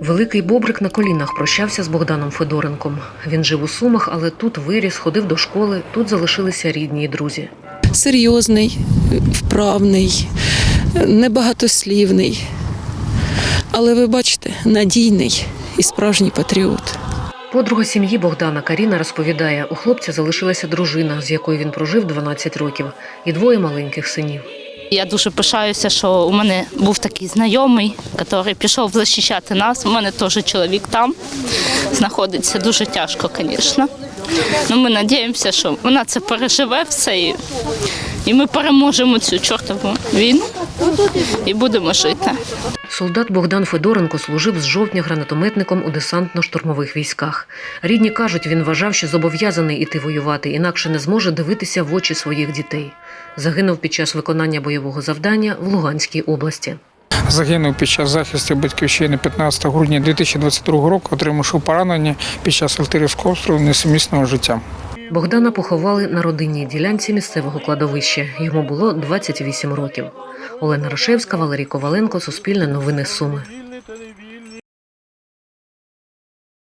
Великий Бобрик на колінах прощався з Богданом Федоренком. Він жив у Сумах, але тут виріс, ходив до школи, тут залишилися рідні і друзі. серйозний, вправний, небагатослівний. Але ви бачите, надійний і справжній патріот. Подруга сім'ї Богдана Каріна розповідає, у хлопця залишилася дружина, з якою він прожив 12 років, і двоє маленьких синів. Я дуже пишаюся, що у мене був такий знайомий, який пішов захищати нас. У мене теж чоловік там знаходиться дуже тяжко, звісно. Ну, ми сподіваємося, що вона це переживе все і, і ми переможемо цю чортову війну і будемо жити. Солдат Богдан Федоренко служив з жовтня гранатометником у десантно-штурмових військах. Рідні кажуть, він вважав, що зобов'язаний іти воювати, інакше не зможе дивитися в очі своїх дітей. Загинув під час виконання бойового завдання в Луганській області. Загинув під час захисту батьківщини 15 грудня 2022 року, отримавши поранення під час артилерійського обстрілу несумісного життя. Богдана поховали на родинній ділянці місцевого кладовища. Йому було 28 років. Олена Рошевська, Валерій Коваленко, Суспільне новини Суми.